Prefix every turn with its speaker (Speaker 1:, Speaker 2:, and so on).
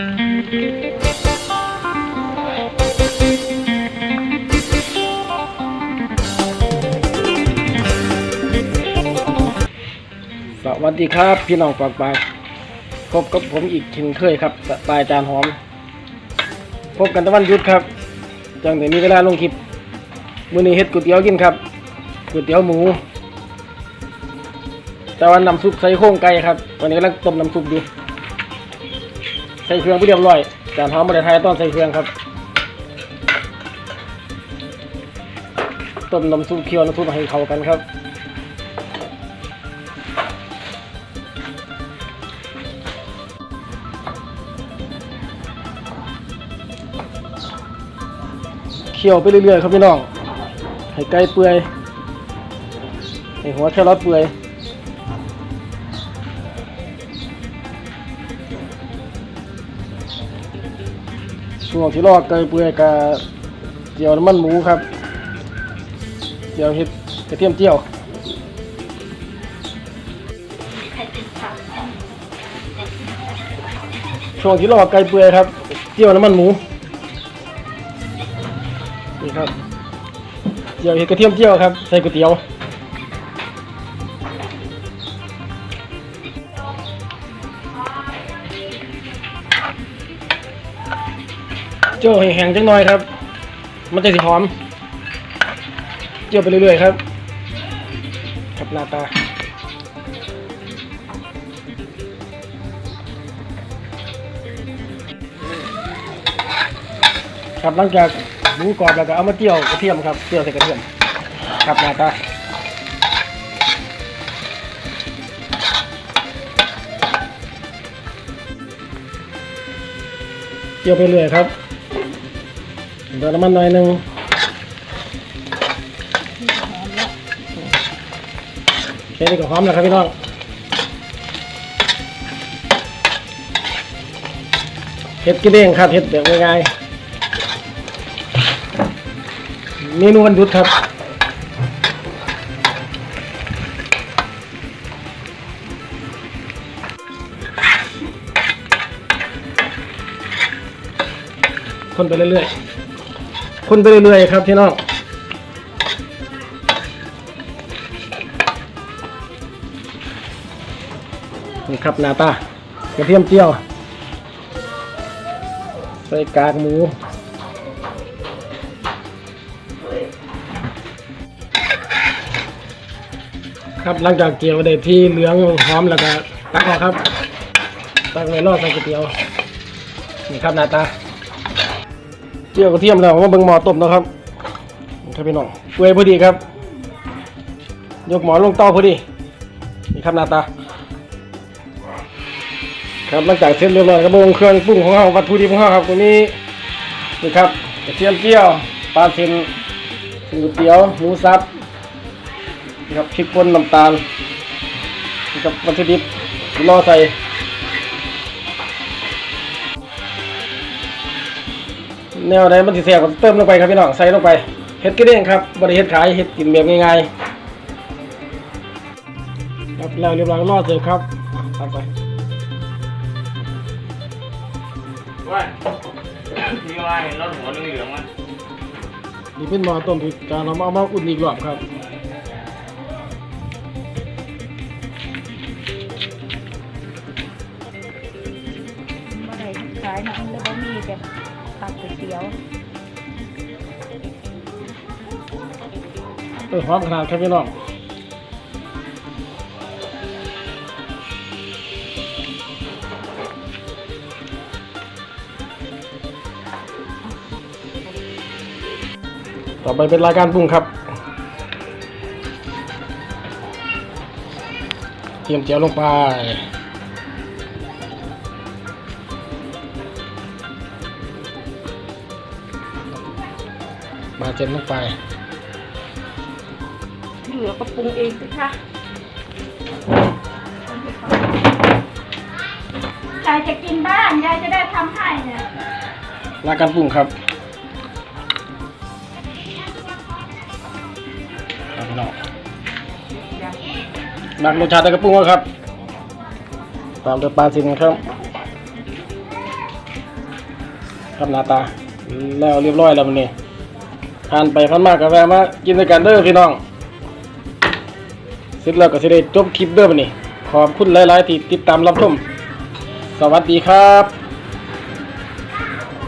Speaker 1: สวัสดีครับ พี่น้องปากปากพบกับผมอีกเช่นเคยครับสไตล์จานหอม พบกันตะวันยุดครับ จังแต่มีเวลาลงคลิปมื้อนี้เฮ็ดก๋วยเตี๋ยวกินครับก๋วยเตี๋ยวหมู แต่ว่าน้ำซุปใส่โครงไก่ครับวันนี้กำลังต้มน้ำซุปอยู่ ส่เครื่องไปเรียบร้อยจานหอมมาได้ทยตอนใส่เครื่องครับต้มน้ำซุปเคี่ยวน้ำซุปให้เข้ากันครับเคี่ยวไปเรื่อยๆครับพี่น้องให้ไก่เปื่อยให้หัวแครอทเปื่อย ช่วงที่รอไก่เปื่อยกับเจียวน้ำมันหมูครับ เจียวเห็ดกระเทียมเจียวช่วงที่รอไก่เปื่อยครับ เจียวน้ำมันหมูนี่ครับเจียวเห็ดกระเทียมเจียวครับ ใส่ก๋วยเตี๋ยว เจียวแห้งๆจังหน่อยครับ มันจะสีหอม เจียวไปเรื่อยๆครับ ครับหน้าตาครับหลังจากหมูกรอบแล้วก็เอามาเจียวกระเทียมครับเจียวใส่กระเทียม ครับหน้าตาเจียวไปเรื่อยครับ เดี๋ยวน้ำมันหน่อยหนึงแค่นี้ก็หอมแล้วครับพี่น้องเห็ดกินเองครับเห็ดแบบง่ายๆเมนูวันหยุดครับคนไปเรื่อยๆ คนไปเรื่อยๆครับพี่น้องนี่ครับหน้าตากระเทียมเจียว ใส่กากหมูครับหลังจากเกี่ยวได้ที่เหลืองหอมแล้วก็ตักออกครับตักไว้รอดใส่ก๋วยเตี๋ยวนี่ครับหน้าตา เจียวกระเทียมแล้วมาเบิ่งหม้อต้มเนาะครับครับพี่น้องเปื่อยพอดีครับ ยกหมอลงเตาพอดีนี่ครับหน้าตา ครับหลังจากเสร็จเรียบร้อยกระบงเครื่องปรุงของเราวัตถุดิบของเราครับตรงนี้นี่ครับกระเทียมเจียวปลาเส้นก๋วยเตี๋ยวหมูสับนี่ครับพริกป่นน้ำตาลนี่ครับวัตถุดิบรอใส่ แนวใดมันสิแซ่บก็เติมลงไปครับพี่น้องใส่ลงไปเฮ็ดกินเองครับบริเฮ็ดขายเฮ็ดกินแบบง่ายๆครับแล้วเรียบร้อยก็รอเสิร์ฟครับตักไป
Speaker 2: ว่าที่ว่าเห็นรถหัวเหลืองๆมั้ย
Speaker 1: นี่เป็นหม้อต้มพริกการเอามาเอามาอุ่นอีกรอบครับ
Speaker 3: บ่ได้ขายนะแล้วบ่มีแต่ ผัดก๋วยเตี๋ยว
Speaker 1: เออหอมขนาดครับพี่น้องต่อไปเป็นรายการปรุงครับ เตรียมเจียวลงไป มาเจนลงไป
Speaker 3: ที่เหลือก็ปรุงเองสิคะยายจะกินบ้างยายจะได้ทำให้เนี่ย
Speaker 1: รายการปรุงครับครับพี่น้องดักรสชาติได้กระปรุงแล้วครับ ตามด้วยปลาสินครับครับหน้าตา แล้วเรียบร้อยแล้วมันนี่ ผ่านไปผ่านมากก็แวมากินด้วยกันเด้อพี่น้องเสร็จแล้วก็สิได้จบคลิปเด้อมันนี่ขอบคุณหลายๆที่ติดตามรับชมสวัสดีครับ